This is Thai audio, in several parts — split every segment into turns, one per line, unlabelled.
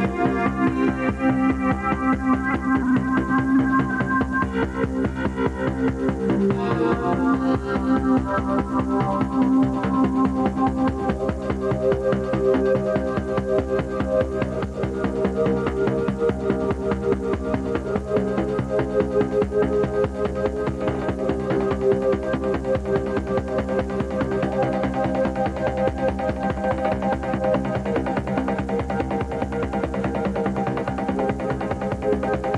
Thank you. thank you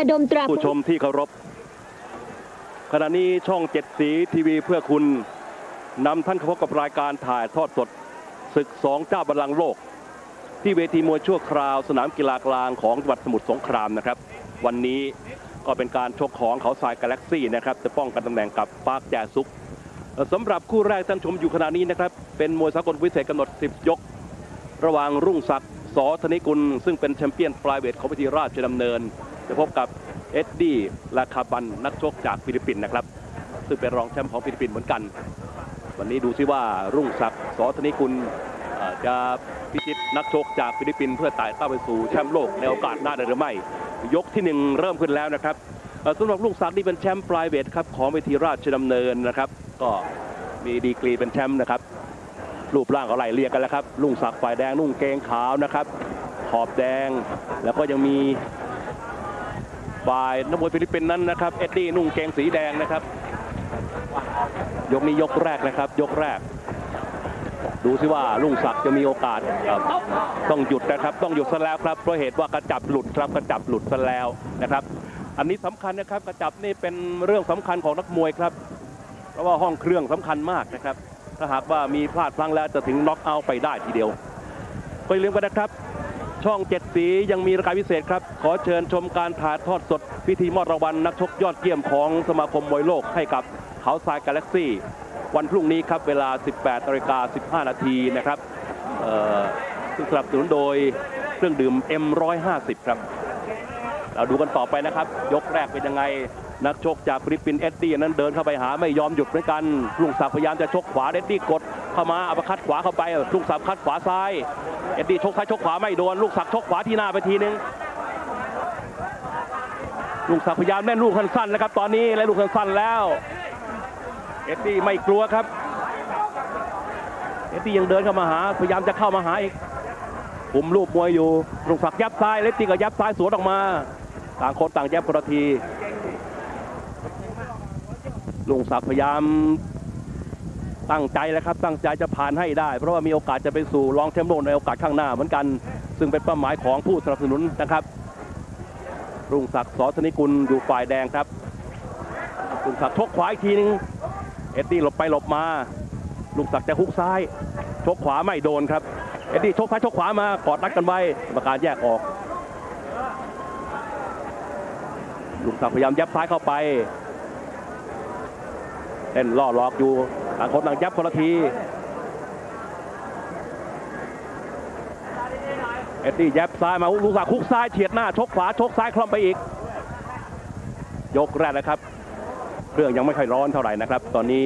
ระดมตรา
ผู้ชมที่เคารพขณะนี้ช่องเจ็ดสีทีวีเพื่อคุณนำท่านเข้าพบกับรายการถ่ายทอดสดศึกสองเจ้าบัลลังก์โลก ที่เวทีมวยชั่วคราวสนามกีฬากลางของจังหวัดสมุทรสงครามนะครับ วันนี้ก็เป็นการชกของเขาทรายกาแล็กซี่นะครับ จะป้องกันตำแหน่งกับปาร์คแจซุกเอ่อสำหรับคู่แรกท่านชมอยู่ขณะนี้นะครับ เป็นมวยสากลพิเศษกำหนด 10 ยก ระหว่างรุ่งศักดิ์สอธนิกุล ซึ่งเป็นแชมเปี้ยนฟลายเวทของพิธีราชดำเนิน จะพบกับเอ็ดดี้ลาคาบันนักชกจากฟิลิปปินส์นะครับ ซึ่งเป็นรองแชมป์ของฟิลิปปินส์เหมือนกัน วันนี้ดูซิว่ารุ่งศักดิ์สอธนิกุลเอ่อจะพิชิตนักชกจากฟิลิปปินส์เพื่อไต่เต้าไปสู่แชมป์โลกในโอกาสหน้าได้หรือไม่ ยกที่หนึ่งเริ่มขึ้นแล้วนะครับสำหรับรุ่งศักดิ์นี่เป็นแชมป์ฟลายเวทครับของเวทีราชดำเนินนะครับ ก็มีดีกรีเป็นแชมป์นะครับรูปร่างก็ไล่เรียกกันแล้วครับลุงศักดิ์ฝ่ายแดงนุ่งเกงขาวนะครับ ขอบแดง แล้วก็ยังมี ฝ่ายนักมวยฟิลิปปินส์นั้นนะครับเอ็ดดี้นุ่งเกงสีแดงนะครับ ยกนี้ยกแรกนะครับ ยกแรก ดูซิว่าลุงศักดิ์จะมีโอกาสต้องหยุดนะครับ ต้องหยุดซะแล้วครับเพราะเหตุว่ากระจับหลุดครับกระจับหลุดซะแล้วนะครับ อันนี้สำคัญนะครับกระจับนี่เป็นเรื่องสำคัญของนักมวยครับเพราะว่าห้องเครื่องสำคัญมากนะครับ ถ้าหากว่ามีพลาดพลั้งแล้วจะถึงน็อกเอาไปได้ทีเดียวก็อย่าลืมกันนะครับ ช่องเจ็ดสียังมีรายการพิเศษครับ ขอเชิญชมการถ่ายทอดสด พิธีมอบรางวัลนักชกยอดเยี่ยมของสมาคมมวยโลกให้กับเขาทรายกาแล็กซี่ วันพรุ่งนี้ครับเวลา 18นาฬิกา15 นาทีนะครับซึ่งสนับสนุนโดยเครื่องดื่ม M150 ครับ เราดูกันต่อไปนะครับ ยกแรกเป็นยังไงนักชกจากฟิลิปปินส์เอ็ดดี้นั้นเดินเข้าไปหาไม่ยอมหยุดเหมือนกันลุงศักดิ์พยายามจะชกขวาเอ็ดดี้กด เข้ามาอัปคัดขวาเข้าไปลุงศักดิ์คัดขวาซ้าย เอ็ดดี้ชกซ้ายชกขวาไม่โดน ลูกศักชกขวาที่หน้าไปทีนึงลุงศักดิ์พยายามเล่นลูกสั้นๆนะครับตอนนี้เล่นลูกสั้นๆแล้ว เอ็ดดี้ไม่กลัวครับ เอ็ดดี้ยังเดินเข้ามาหา พยายามจะเข้ามาหาอีกคุมรูปมวยอยู่ลุงศักยับซ้าย เล็ดตี้ก็ยับซ้ายสวนออกมา ต่างคนต่างยับคนละทีลุงศักดิ์พยายาม ตั้งใจแล้วครับตั้งใจจะผ่านให้ได้ เพราะว่ามีโอกาสจะไปสู่รองแชมป์โลกในโอกาสข้างหน้าเหมือนกัน ซึ่งเป็นเป้าหมายของผู้สนับสนุนนะครับ รุ่งศักดิ์สอธนิกุลอยู่ฝ่ายแดงครับลุงศักดิ์ชกขวาอีกทีนึงเอ็ดดี้หลบไปหลบมาลุงศักดิ์จะฮุกซ้ายชกขวาไม่โดนครับเอ็ดดี้ชกซ้ายชกขวามากอดรัดกันไว้กรรมการแยกออกลุงศักดิ์พยายามยับซ้ายเข้าไปเล่นล่อหลอกอยู่ ต่างคนต่างยับคนละทีเอ็ดดี้ยับซ้ายมาลุงศักดิ์คุกซ้ายเฉียดหน้าชกขวาชกซ้ายคล่อมไปอีก ยกแรกนะครับเครื่องยังไม่ค่อยร้อนเท่าไหร่นะครับ ตอนนี้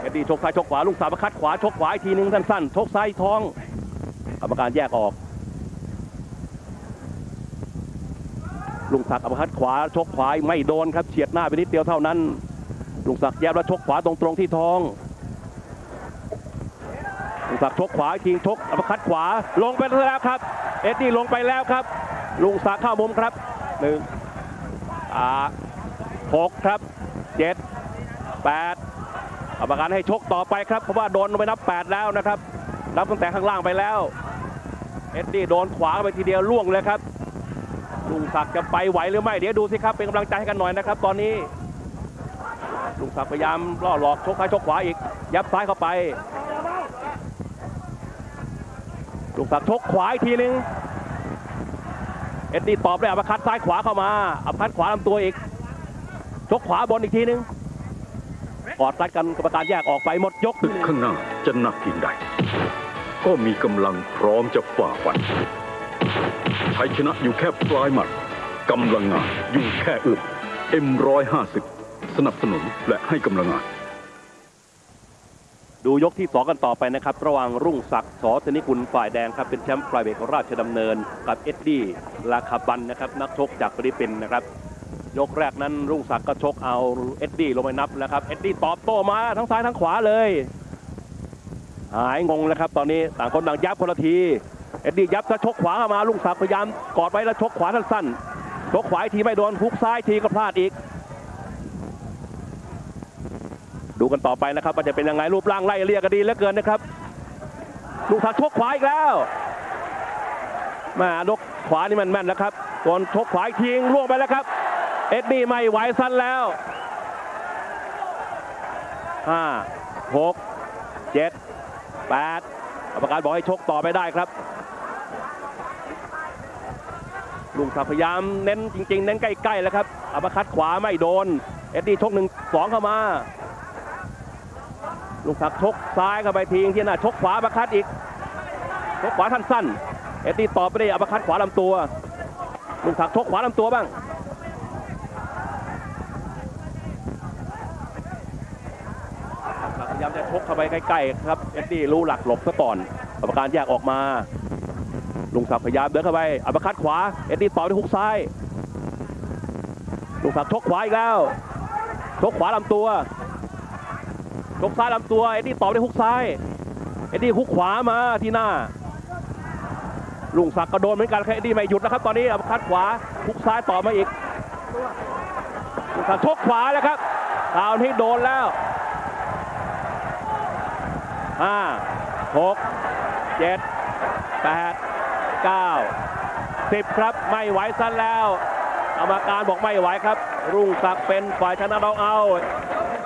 เอ็ดดี้ชกซ้ายชกขวาลุงศักดิ์มาคัดขวาชกขวาอีกทีนึงสั้นๆชกซ้ายท้องกรรมการแยกออกลุงศักดิ์อัปคัดขวาชกขวาไม่โดนครับเฉียดหน้าไปนิดเดียวเท่านั้น ลุงศักดิ์แยบแล้วชกขวาตรงๆที่ท้องลุงศักดิ์ชกขวาอีกทีชกอัปคัดขวาลงไปแล้วครับ เอ็ดดี้ลงไปแล้วครับ ลุงศักดิ์เข้ามุมครับหนึ่งอ่าหกครับเจ็ดแปดกรรมการให้ชกต่อไปครับเพราะว่าโดนไปนับแปดแล้วนะครับนับตั้งแต่ข้างล่างไปแล้วเอ็ดดี้โดนขวาไปทีเดียวล่วงเลยครับลุงศักดิ์จะไปไหวหรือไม่เดี๋ยวดูสิครับเป็นกำลังใจให้กันหน่อยนะครับ ตอนนี้ ลุงศักดิ์พยายามล่อหลอกชกซ้ายชกขวาอีก ยับซ้ายเข้าไปลุงศักดิ์ชกขวาอีกทีนึงเอ็ดดี้ตอบด้วยอัปคัดซ้ายขวาเข้ามาอัปคัดขวาลำตัวอีก ชกขวาบนอีกทีนึงกอดรัดกันกรรมการแยกออกไปหมดยก
ตึกข้างหน้าจะหนักเพียงใด ก็มีกำลังพร้อมจะฝ่าฟันชัยชนะอยู่แค่ปลายหมัดกำลังงานอยู่แค่อึบเอ็มร้อยห้าสิบ สนับสนุนและให้กำลังงาน
ดูยกที่ 2 กันต่อไปนะครับ ระหว่างรุ่งศักดิ์สอธนิกุลฝ่ายแดงครับ เป็นแชมป์ไฟเวทของราชดำเนิน กับเอ็ดดี้ลาคาบันนะครับ นักชกจากฟิลิปปินส์นะครับ ยกแรกนั้นรุ่งศักดิ์ก็ชกเอาเอ็ดดี้ลงไปนับแล้วครับ เอ็ดดี้ตอบโต้มาทั้งซ้ายทั้งขวาเลย หายงงแล้วครับ ตอนนี้ต่างคนต่างยับคนละที เอ็ดดี้ยับแล้วชกขวาเข้ามารุ่งศักดิ์พยายามกอดไว้แล้วชกขวาสั้นๆชกขวาทีไม่โดนฮุกซ้ายทีก็พลาดอีก ดูกันต่อไปนะครับว่าจะเป็นยังไงรูปร่างไล่เรียกกันดีเหลือเกินนะครับ ลูกศักดิ์ชกขวาอีกแล้วมาลกขวานี่มันแม่นแล้วครับโดนชกขวาอีกทีล่วงไปแล้วครับ เอ็ดดี้ไม่ไหวสั้นแล้วห้าหกเจ็ดแปดกรรมการบอกให้ชกต่อไปได้ครับลุงศักพยายามเน้นจริง ๆ เน้นใกล้ๆแล้วครับอัปคัดขวาไม่โดน เอ็ดดี้ชกหนึ่งสองเข้ามา ลุงศักดิ์ชกซ้ายเข้าไปทีที่หน้าชกขวาอัปคัดอีกชกขวาท่านสั้นเอ็ดดี้ตอบไปได้อัปคัดขวาลำตัวลุงศักดิ์ชกขวาลำตัวบ้างพยายามจะชกเข้าไปใกล้ๆครับเอ็ดดี้รู้หลักหลบซะก่อนกรรมการแยกออกมาลุงศักดิ์พยายามเดินเข้าไปอัปคัดขวาเอ็ดดี้ต่อด้วยฮุกซ้ายลุงศักดิ์ชกขวาอีกแล้วชกขวาลำตัว กซ้ายลำตัวเอ็ดดี้ตอบด้วยฮุกซ้ายเอ็ดดี้ฮุกขวามาที่หน้าลุงศักดิ์ก็โดนเหมือนกันครับเอ็ดดี้ไม่หยุดนะครับตอนนี้อัปคัดขวาฮุกซ้ายต่อมาอีกลุงศักดิ์ชกขวาแล้วครับคราวนี้โดนแล้วห้าหกเจ็ดแปดเก้าสิบครับไม่ไหวสั้นแล้วกรรมการบอกไม่ไหวครับ รุ่งศักดิ์เป็นฝ่ายชนะเราเอา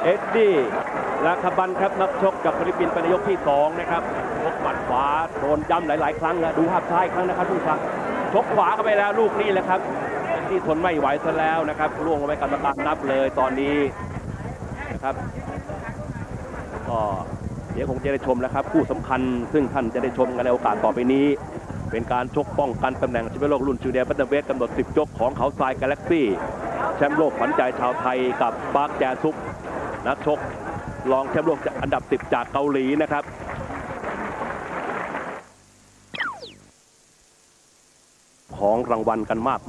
เอ็ดดี้ ลาคาบันครับนักชกกับฟิลิปปินส์เป็นยกที่2นะครับชกหมัดขวาโดนย้ำหลาย ๆ ครั้งนะดูภาพซ้ายครั้งนะครับทุกท่านชกขวาเข้าไปแล้วลูกนี้แหละครับเอ็ดดี้ทนไม่ไหวซะแล้วนะครับล่วงลงไปกรรมการนับเลยตอนนี้นะครับก็เดี๋ยวคงจะได้ชมแล้วครับคู่สำคัญ ซึ่งท่านจะได้ชมกันในโอกาสต่อไปนี้ เป็นการชกป้องกันตำแหน่งแชมป์โลกรุ่นจูเนียร์บัตเตอร์เวทกำหนด 10 ยกของเขาทรายกาแล็กซี่แชมป์โลกขวัญใจชาวไทยกับปาร์คแจซุกนักชก รองแชมป์โลกอันดับ 10 จากเกาหลีนะครับของรางวัลกันมากมาย